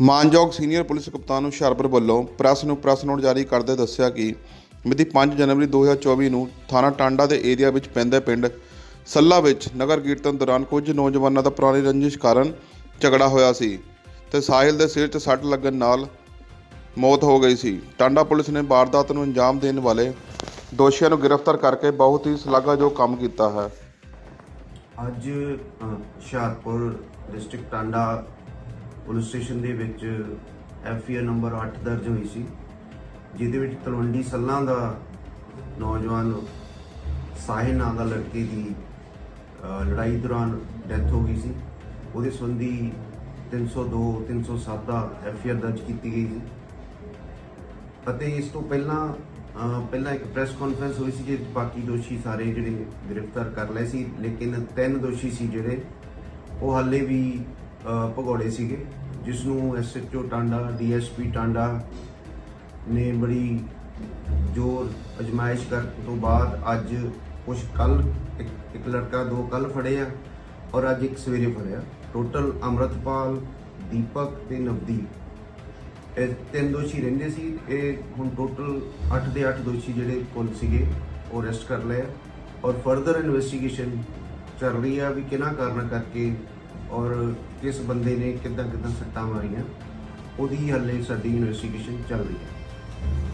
ਮਾਨਯੋਗ senior police ਕਪਤਾਨ ਹੁਸ਼ਿਆਰਪੁਰ ਵੱਲੋਂ ਪ੍ਰੈਸ ਨੂੰ ਪ੍ਰੈਸ ਨੋਟ ਜਾਰੀ ਕਰਦੇ ਦੱਸਿਆ ਕਿ ਮਿਤੀ 5 ਜਨਵਰੀ 2024 ਨੂੰ ਥਾਣਾ ਟਾਂਡਾ ਦੇ ਏਰੀਆ ਵਿੱਚ ਪੈਂਦੇ ਪਿੰਡ ਸੱਲਾ ਵਿੱਚ ਨਗਰ ਕੀਰਤਨ ਦੌਰਾਨ ਕੁਝ ਨੌਜਵਾਨਾਂ ਦਾ ਪੁਰਾਣੀ ਰੰਜਿਸ਼ ਕਾਰਨ ਝਗੜਾ ਹੋਇਆ ਸੀ ਤੇ ਸਾਹਿਲ ਦੇ ਸਿਰ 'ਚ ਸੱਟ ਲੱਗਣ ਨਾਲ ਮੌਤ ਹੋ ਗਈ ਸੀ। ਟਾਂਡਾ ਪੁਲਿਸ ਨੇ ਵਾਰਦਾਤ ਨੂੰ ਅੰਜਾਮ ਦੇਣ ਵਾਲੇ ਦੋਸ਼ੀਆਂ ਨੂੰ ਗ੍ਰਿਫਤਾਰ ਕਰਕੇ ਬਹੁਤ ਹੀ ਸ਼ਲਾਘਾਯੋਗ ਕੰਮ ਕੀਤਾ ਹੈ। ਅੱਜ Hoshiarpur district Tanda police station ਦੇ ਵਿੱਚ ਐਫਆਈਆਰ ਨੰਬਰ 8 ਦਰਜ ਹੋਈ ਸੀ, ਜਿਹਦੇ ਵਿੱਚ ਤਲਵੰਡੀ ਸੱਲਾਂ ਦਾ ਨੌਜਵਾਨ ਸਾਹਿਲ ਨਾਂ ਦਾ ਲੜਕੇ ਦੀ ਲੜਾਈ ਦੌਰਾਨ ਡੈਥ ਹੋ ਗਈ ਸੀ। ਉਹਦੇ ਸੰਬੰਧੀ 302 307 ਦਾ ਐਫਆਈਆਰ ਦਰਜ ਕੀਤੀ ਗਈ ਸੀ। ਅਤੇ ਇਸ ਤੋਂ ਪਹਿਲਾਂ ਪਹਿਲਾਂ ਇੱਕ ਪ੍ਰੈਸ ਕਾਨਫਰੰਸ ਹੋਈ ਸੀ ਜਿਸ ਬਾਕੀ ਦੋਸ਼ੀ ਸਾਰੇ ਜਿਹੜੇ ਗ੍ਰਿਫਤਾਰ ਕਰ ਲਏ ਸੀ, ਲੇਕਿਨ ਤਿੰਨ ਦੋਸ਼ੀ ਸੀ ਜਿਹੜੇ, ਉਹ ਹਾਲੇ ਵੀ ਭਗੌੜੇ ਸੀਗੇ ਜਿਸ ਨੂੰ ਐਸਐਚਓ ਟਾਂਡਾ ਡੀਐਸਪੀ ਟਾਂਡਾ ਨੇ ਬੜੀ ਜ਼ੋਰ ਅਜਮਾਇਸ਼ ਕਰਨ ਤੋਂ ਬਾਅਦ ਅੱਜ ਕੁਝ ਕੱਲ ਇੱਕ ਲੜਕਾ, ਦੋ ਕੱਲ ਫੜੇ ਆ ਔਰ ਅੱਜ ਇੱਕ ਸਵੇਰੇ ਫੜਿਆ। ਟੋਟਲ ਅਮਰਤਪਾਲ, ਦੀਪਕ ਤੇ ਨਵਦੀਪ। ਇਹ ਤਿੰਨ ਦੋਸ਼ੀ ਰਹਿੰਦੇ ਸੀ। ਇਹ ਹੁਣ ਟੋਟਲ 8 ਦੇ 8 ਦੋਸ਼ੀ ਜਿਹੜੇ ਕੁੱਲ ਸੀਗੇ, ਉਹ ਅਰੈਸਟ ਕਰ ਲਏ ਆ। ਔਰ ਫਰਦਰ ਇਨਵੈਸਟੀਗੇਸ਼ਨ ਚੱਲ ਰਹੀ ਆ ਵੀ ਕਿਹਨਾਂ ਕਾਰਨ ਕਰਕੇ ਔਰ ਕਿਸ ਬੰਦੇ ਨੇ ਕਿੱਦਾਂ ਕਿੱਦਾਂ ਸੱਟਾਂ ਮਾਰੀਆਂ, ਉਹਦੀ ਹਾਲੇ ਸਾਡੀ ਇਨਵੈਸਟੀਗੇਸ਼ਨ ਚੱਲ ਰਹੀ ਹੈ।